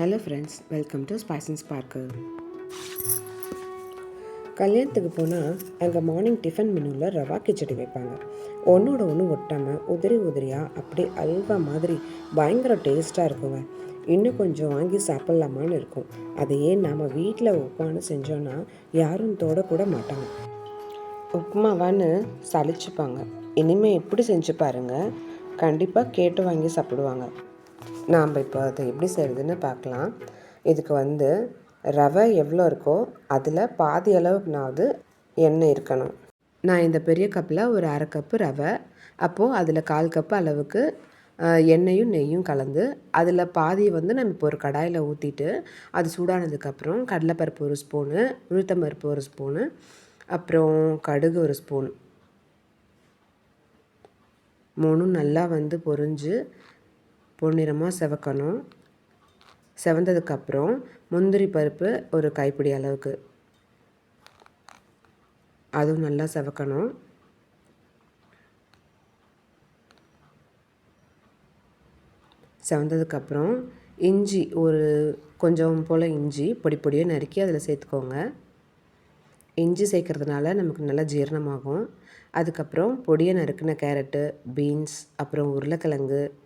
Hello friends welcome to spice and spark கல்யாணத்துக்கு போனால் அங்கே மார்னிங் டிஃபன் மெனுவில் ரவா கிச்சடி வைப்பாங்க. ஒன்றோட ஒன்று ஒட்டாமல் உதிரி உதிரியாக அப்படியே அல்வா மாதிரி பயங்கர டேஸ்ட்டாக இருக்குங்க. இன்னும் கொஞ்சம் வாங்கி சாப்பிட்லாமான்னு இருக்கும். அதையே நாம் வீட்டில் உப்புமான்னு செஞ்சோன்னா யாரும் தோடக்கூட மாட்டாங்க. உப்புமாவான்னு சலிச்சுப்பாங்க. இனிமேல் எப்படி செஞ்சு பாருங்கள் கண்டிப்பாக கேட்டு வாங்கி சாப்பிடுவாங்க. நாம் இப்போ அதை எப்படி செய்கிறதுன்னு பார்க்கலாம். இதுக்கு வந்து ரவை எவ்வளோ இருக்கோ அதில் பாதி அளவுக்குனாவது எண்ணெய் இருக்கணும். நான் இந்த பெரிய கப்பில் ஒரு அரை கப்பு ரவை அப்போது அதில் கால் கப்பு அளவுக்கு எண்ணெயும் நெய்யும் கலந்து அதில் பாதியை வந்து நம்ம இப்போ ஒரு கடாயில் ஊற்றிட்டு அது சூடானதுக்கப்புறம் கடலைப்பருப்பு ஒரு ஸ்பூனு உளுத்தம்பருப்பு ஒரு ஸ்பூனு அப்புறம் கடுகு ஒரு ஸ்பூன் மூணும் நல்லா வந்து பொரிஞ்சு பொன்னிறமாக செவக்கணும். செவந்ததுக்கப்புறம் முந்திரி பருப்பு ஒரு கைப்பிடி அளவுக்கு. அதுவும் நல்லா செவக்கணும். செவந்ததுக்கப்புறம் இஞ்சி ஒரு கொஞ்சம் போல் இஞ்சி பொடி பொடியாக நறுக்கி அதில் சேர்த்துக்கோங்க. இஞ்சி சேர்க்குறதுனால நமக்கு நல்லா ஜீரணமாகும். அதுக்கப்புறம் பொடியை நறுக்கின கேரட்டு பீன்ஸ் அப்புறம் உருளைக்கிழங்கு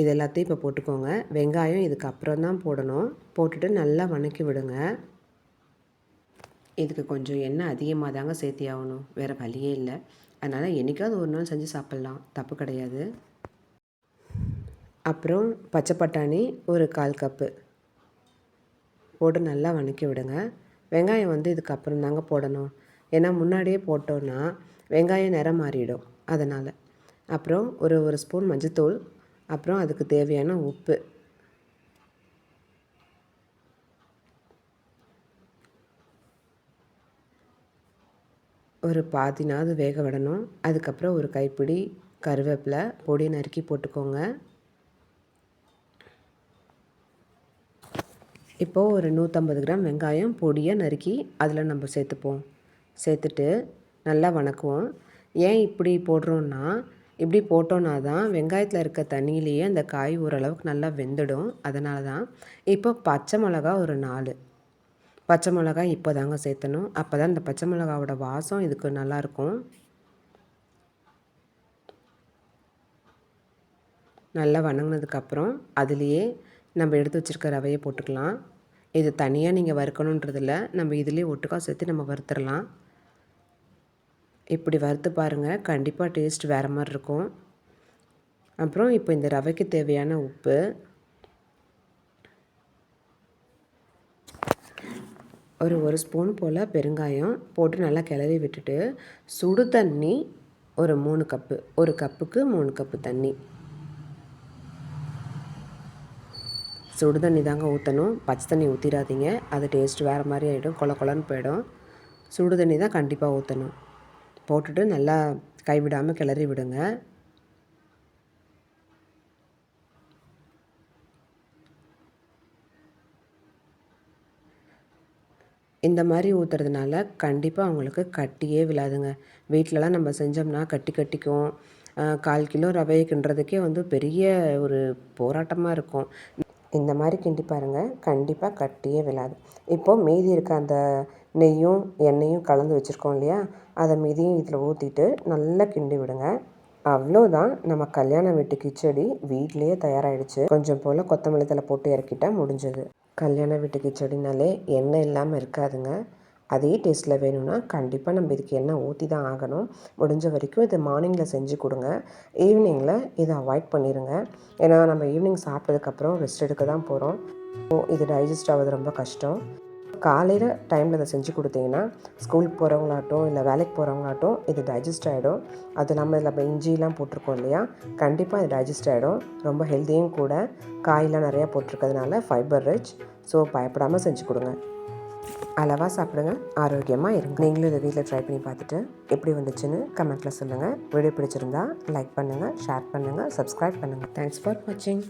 இது எல்லாத்தையும் இப்போ போட்டுக்கோங்க. வெங்காயம் இதுக்கு அப்புறம் தான் போடணும். போட்டுட்டு நல்லா வணக்கி விடுங்க. இதுக்கு கொஞ்சம் எண்ணெய் அதிகமாக தாங்க சேர்த்தி ஆகணும். வேறு வழியே இல்லை. அதனால் என்றைக்காவது ஒரு நாள் செஞ்சு சாப்பிட்லாம். தப்பு கிடையாது. அப்புறம் பச்சை பட்டாணி ஒரு கால் கப்பு போட்டு நல்லா வணக்கி விடுங்க. வெங்காயம் வந்து இதுக்கு அப்புறம் தாங்க போடணும். ஏன்னா முன்னாடியே போட்டோன்னா வெங்காயம் நிறம் மாறிடும். அதனால் அப்புறம் ஒரு ஒரு ஸ்பூன் மஞ்சத்தூள் அப்புறம் அதுக்கு தேவையான உப்பு. ஒரு பாதினாவது வேக விடணும். அதுக்கப்புறம் ஒரு கைப்பிடி கருவேப்பிலை பொடி நறுக்கி போட்டுக்கோங்க. இப்போது ஒரு நூற்றம்பது கிராம் வெங்காயம் பொடியை நறுக்கி அதில் நம்ம சேர்த்துப்போம். சேர்த்துட்டு நல்லா வணக்குவோம். ஏன் இப்படி போடுறோன்னா இப்படி போட்டோன்னா தான் வெங்காயத்தில் இருக்க தண்ணியிலேயே அந்த காய் ஓரளவுக்கு நல்லா வெந்துடும். அதனால தான் இப்போ பச்சை மிளகா ஒரு நாலு. பச்சை மிளகா இப்போ தாங்க சேர்த்தணும். அப்போ தான் இந்த பச்சை மிளகாவோட வாசம் இதுக்கு நல்லாயிருக்கும். நல்லா வணங்கினதுக்கப்புறம் அதுலேயே நம்ம எடுத்து வச்சுருக்க ரவையை போட்டுக்கலாம். இது தனியாக நீங்கள் வறுக்கணுன்றதில்ல. நம்ம இதுலேயே ஒட்டுக்கா சேர்த்து நம்ம வறுத்துடலாம். இப்படி வறுத்து பாருங்கள் கண்டிப்பாக டேஸ்ட் வேறு மாதிரி இருக்கும். அப்புறம் இப்போ இந்த ரவைக்கு தேவையான உப்பு. ஒரு ஒரு ஸ்பூன் போல் பெருங்காயம் போட்டு நல்லா கிளறி விட்டுட்டு சுடு தண்ணி ஒரு மூணு கப்பு ஒரு கப்புக்கு மூணு கப்பு தண்ணி. சுடு தண்ணி தாங்க ஊற்றணும் பச்சை தண்ணி ஊற்றிடாதீங்க அது டேஸ்ட் வேறு மாதிரி ஆகிடும் கொல கொலன்னு போயிடும். சுடு தண்ணி தான் கண்டிப்பாக ஊற்றணும் போட்டுட்டு நல்லா கைவிடாமல் கிளறி விடுங்க. இந்த மாதிரி ஊற்றுறதுனால கண்டிப்பாக அவங்களுக்கு கட்டியே விழாதுங்க. வீட்டிலலாம் நம்ம செஞ்சோம்னா கட்டி கட்டிக்கும். கால் கிலோ ரவையை கிண்டுறதுக்கே வந்து பெரிய ஒரு போராட்டமாக இருக்கும். இந்த மாதிரி கிண்டி பாருங்கள் கண்டிப்பாக கட்டியே விழாது. இப்போது மீதி இருக்க அந்த நெய்யும் எண்ணெயும் கலந்து வச்சுருக்கோம் இல்லையா? அதை மீதியும் இதில் ஊற்றிட்டு நல்லா கிண்டி விடுங்க. அவ்வளோதான் நம்ம கல்யாண வீட்டு கிச்சடி வீட்லேயே தயாராகிடுச்சு கொஞ்சம் போல் கொத்தமல்லி தலை போட்டு இறக்கிட்டால் முடிஞ்சது. கல்யாண வீட்டு கிச்சடினாலே எண்ணெய் இல்லாமல் இருக்காதுங்க. அதே டேஸ்ட்டில் வேணும்னா கண்டிப்பாக நம்ம இதுக்கு எண்ணெய் ஊற்றி தான் ஆகணும். முடிஞ்ச வரைக்கும் இதை மார்னிங்கில் செஞ்சு கொடுங்க. ஈவினிங்கில் இதை அவாய்ட் பண்ணிடுங்க ஏன்னா நம்ம ஈவினிங் சாப்பிட்டதுக்கப்புறம் ரெஸ்ட் எடுக்க தான் போகிறோம் இது டைஜஸ்ட் ஆகுது ரொம்ப கஷ்டம். காலையில் டைமில் இதை செஞ்சு கொடுத்தீங்கன்னா ஸ்கூலுக்கு போகிறவங்களாட்டும் இல்லை வேலைக்கு போகிறவங்களாட்டும் இது டைஜஸ்ட் ஆகிடும் அது இல்லாமல் இதில் நம்ம இஞ்சிலாம் போட்டிருக்கோம் இல்லையா? கண்டிப்பாக இது டைஜஸ்ட் ஆகிடும் ரொம்ப ஹெல்த்தியும் கூட. காயெலாம் நிறையா போட்டிருக்கிறதுனால ஃபைபர் ரிச் ஸோ பயப்படாமல் செஞ்சு கொடுங்க. அளவாக சாப்பிடுங்க. ஆரோக்கியமாக இருங்க. நீங்களும் இதை வீட்டில் ட்ரை பண்ணி பார்த்துட்டு எப்படி வந்துச்சுன்னு கமெண்ட்டில் சொல்லுங்கள் வீடியோ பிடிச்சிருந்தா லைக் பண்ணுங்கள் ஷேர் பண்ணுங்கள் சப்ஸ்கிரைப் பண்ணுங்கள் தேங்க்ஸ் ஃபார் வாட்சிங்